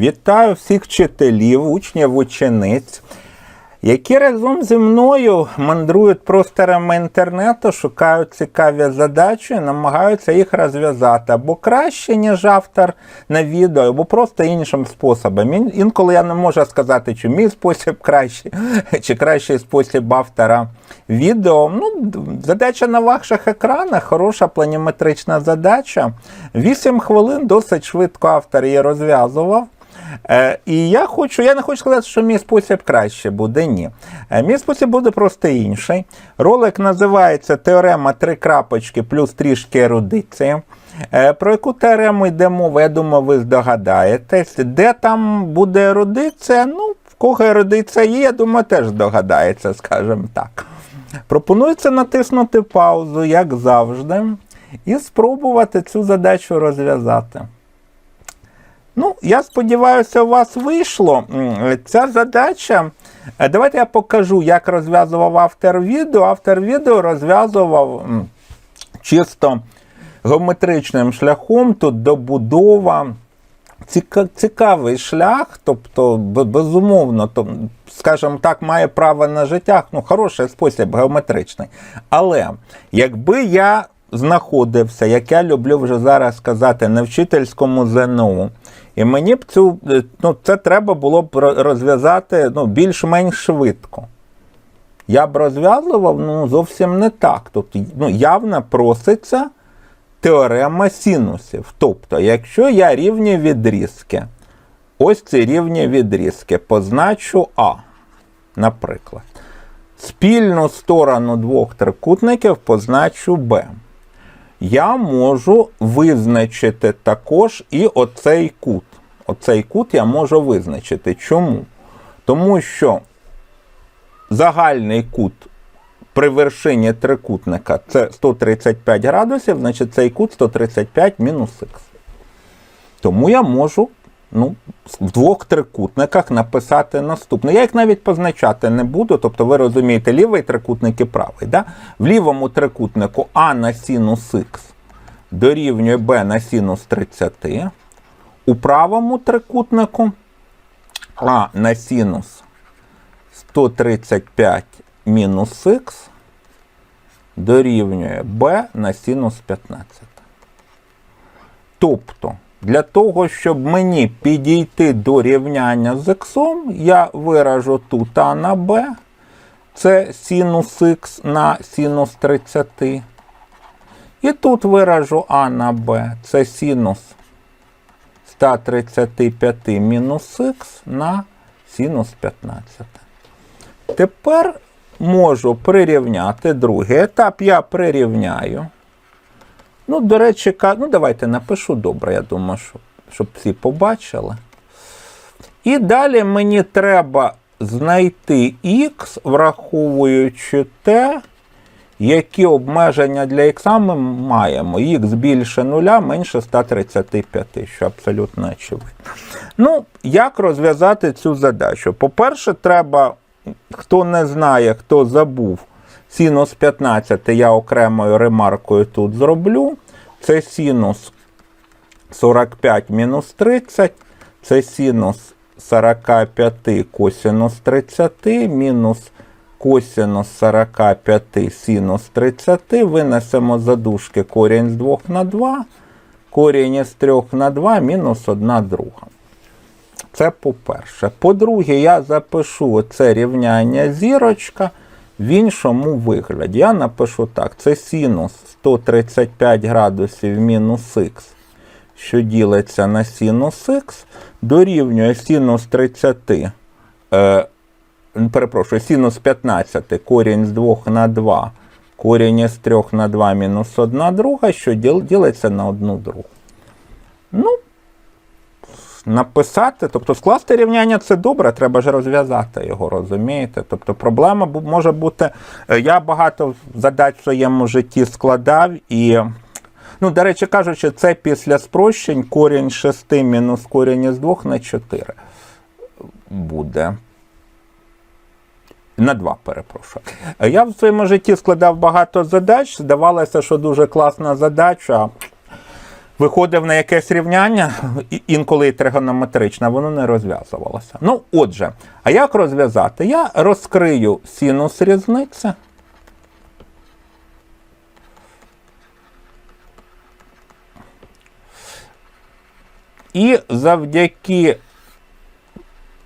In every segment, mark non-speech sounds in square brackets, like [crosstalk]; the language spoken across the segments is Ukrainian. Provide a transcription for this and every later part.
Вітаю всіх вчителів, учнів, учениць, які разом зі мною мандрують просторами інтернету, шукають цікаві задачі, і намагаються їх розв'язати або краще, ніж автор на відео, або просто іншим способом. Інколи я не можу сказати, чи мій спосіб кращий, [laughs] чи кращий спосіб автора відео. Ну, задача на ваших екранах, хороша планіметрична задача. 8 хвилин досить швидко автор її розв'язував. Е, і я хочу, я не хочу сказати, що мій спосіб краще буде. Ні. Е, мій спосіб буде просто інший. Ролик називається Теорема три крапочки плюс трішки ерудиції. Е, Про яку теорему йде мова, я думаю, ви здогадаєтесь. Де там буде ерудиція? Ну, в кого ерудиція є, я думаю, теж здогадається, скажімо так. Пропонується натиснути паузу, як завжди, і спробувати цю задачу розв'язати. Ну, я сподіваюся, у вас вийшло. Ця задача. е, Давайте я покажу, як розв'язував автор відео. Автор відео розв'язував чисто геометричним шляхом, тут добудова. Цікавий шлях, тобто, безумовно, то, скажімо так, має право на життя, ну, хороший спосіб геометричний. Але якби я знаходився, як я люблю вже зараз сказати, на вчительському ЗНО, і мені б цю, е, ну, це треба було б розв'язати ну, більш-менш швидко. Я б розв'язував ну, зовсім не так. Тобто, ну, явно проситься теорема синусів. Тобто, якщо я рівні відрізки, ось ці рівні відрізки позначу А, наприклад. Спільну сторону двох трикутників позначу Б. Я можу визначити також і оцей кут. Оцей кут я можу визначити. Чому? Тому що загальний кут при вершині трикутника це 135 градусів, значить цей кут 135 мінус х. Тому я можу ну, в двох трикутниках написати наступне. Я їх навіть позначати не буду, тобто ви розумієте, лівий трикутник і правий. Да? В лівому трикутнику А на синус х дорівнює Б на синус 30. У правому трикутнику А на синус 135 мінус х дорівнює b на синус 15. Тобто, для того, щоб мені підійти до рівняння з х, я виражу тут а на b, це синус х на синус 30. І тут виражу а на b, це синус 135 мінус х на синус 15. Тепер можу прирівняти другий етап. Я прирівняю. Ну, до речі, ну давайте напишу добре, я думаю, щоб, щоб всі побачили. І далі мені треба знайти х, враховуючи те, які обмеження для х ми маємо. Х більше нуля, менше 135, що абсолютно очевидно. Ну, як розв'язати цю задачу? По-перше, треба, хто не знає, хто забув, синус 15 я окремою ремаркою тут зроблю. Це синус 45 мінус 30, це синус 45 косинус 30 мінус косинус 45 синус 30. Винесемо за дужки корінь з 2 на 2, корінь із 3 на 2 мінус 1 друга. Це по-перше. По-друге, я запишу це рівняння зірочка в іншому вигляді. Я напишу так: це синус 135 градусів мінус х, що ділиться на синус х, дорівнює синус 30. Перепрошую, синус 15, корінь з 2 на 2, корінь із 3 на 2 мінус 1 друга, що ділиться на 1 другу. Ну, написати, тобто скласти рівняння це добре, треба ж розв'язати його, розумієте? Тобто проблема може бути. е, Я багато задач в своєму житті складав і. Ну, до речі кажучи, це після спрощень корінь 6 мінус корінь із 2 на 4 буде. На 2, перепрошую. Я в своєму житті складав багато задач. Здавалося, що дуже класна задача. виходив на якесь рівняння, інколи і тригонометричне, воно не розв'язувалося. Ну, отже, а як розв'язати? Я розкрию синус різниці. І завдяки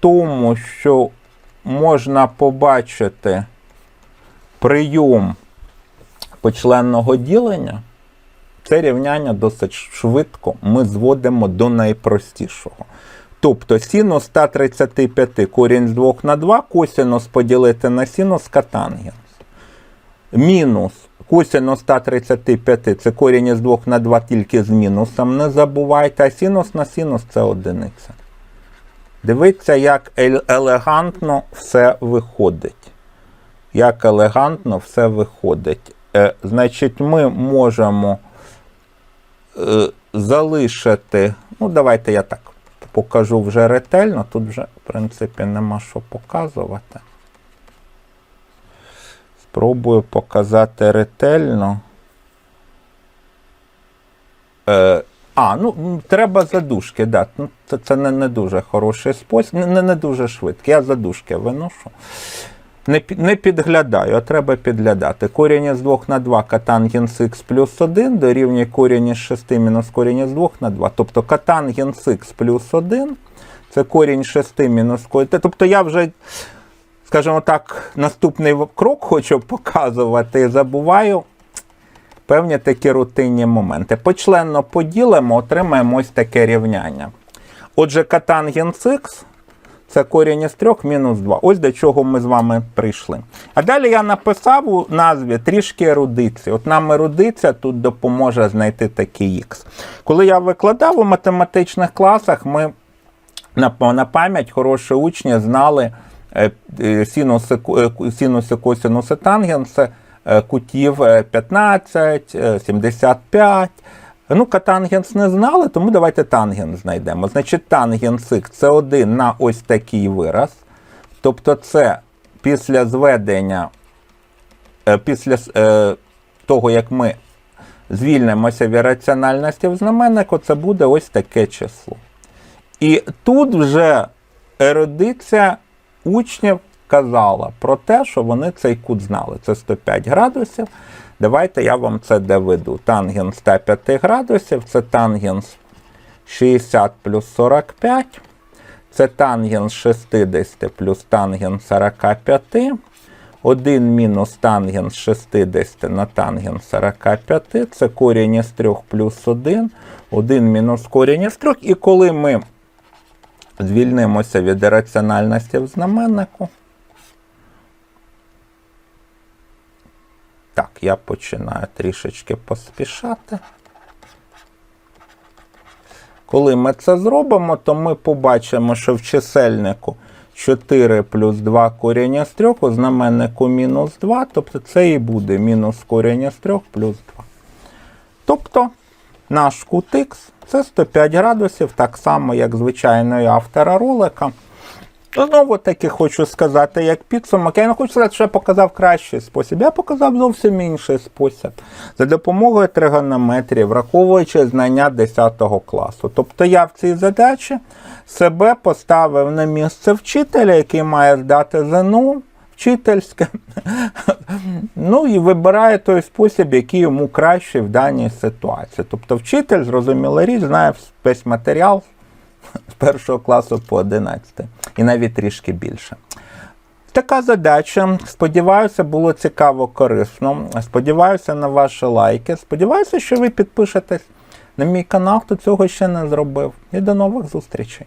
тому, що можна побачити прийом почленного ділення, це рівняння досить швидко ми зводимо до найпростішого. Тобто синус 135 корінь з 2 на 2, косинус поділити на синус катангенс. Мінус косинус 135 це корінь із 2 на 2 тільки з мінусом. Не забувайте, а синус на синус це одиниця. Дивіться, як елегантно все виходить. Як елегантно все виходить. Е, значить, ми можемо е, залишити. Ну, давайте я так покажу вже ретельно. Тут вже, в принципі, нема що показувати. Спробую показати ретельно. Е, а, ну треба задушки, да. Ну, це, це не, не дуже хороший спосіб, не, не, дуже швидкий. Я задушки виношу. Не, не підглядаю, а треба підглядати. Корінь із 2 на 2 катангенс х плюс 1 дорівнює корінь із 6 мінус корінь із 2 на 2. Тобто катангенс х плюс 1 це корінь 6 мінус корінь. Тобто я вже, скажімо так, наступний крок хочу показувати і забуваю певні такі рутинні моменти. Почленно поділимо, отримаємо ось таке рівняння. Отже, катангенс х це корінь із 3 мінус 2. Ось до чого ми з вами прийшли. А далі я написав у назві трішки ерудиції. От нам ерудиція тут допоможе знайти такий х. Коли я викладав у математичних класах, ми на, пам'ять хороші учні знали е, е, синуси, е, синуси, косинуси, тангенси кутів е, 15, е, 75. Ну, катангенс не знали, тому давайте тангенс знайдемо. Значить, тангенс х це 1 на ось такий вираз. Тобто, це після зведення, е, після е, того, як ми звільнимося від раціональності в знаменнику, це буде ось таке число. І тут вже ерудиція учнів казала про те, що вони цей кут знали. Це 105 градусів. Давайте я вам це доведу. Тангенс 105 градусів, це тангенс 60 плюс 45. Це тангенс 60 плюс тангенс 45. 1 мінус тангенс 60 на тангенс 45. Це корінь із 3 плюс 1. 1 мінус корінь із 3. І коли ми звільнимося від раціональності в знаменнику. Я починаю трішечки поспішати. Коли ми це зробимо, то ми побачимо, що в чисельнику 4 плюс 2 корінь із 3, у знаменнику мінус 2, тобто це і буде мінус корінь із 3 плюс 2. Тобто наш кут Х це 105 градусів, так само, як звичайно і автора ролика. Знову таки хочу сказати, як підсумок. Я не хочу сказати, що я показав кращий спосіб. Я показав зовсім інший спосіб. За допомогою тригонометрії, враховуючи знання 10 класу. Тобто я в цій задачі себе поставив на місце вчителя, який має здати ЗНО вчительське. [laughs] Ну і вибирає той спосіб, який йому кращий в даній ситуації. Тобто вчитель, зрозуміла річ, знає весь матеріал з першого класу по 11 і навіть трішки більше. Така задача. Сподіваюся, було цікаво, корисно. Сподіваюся на ваші лайки. Сподіваюся, що ви підпишетесь на мій канал, хто цього ще не зробив. І до нових зустрічей.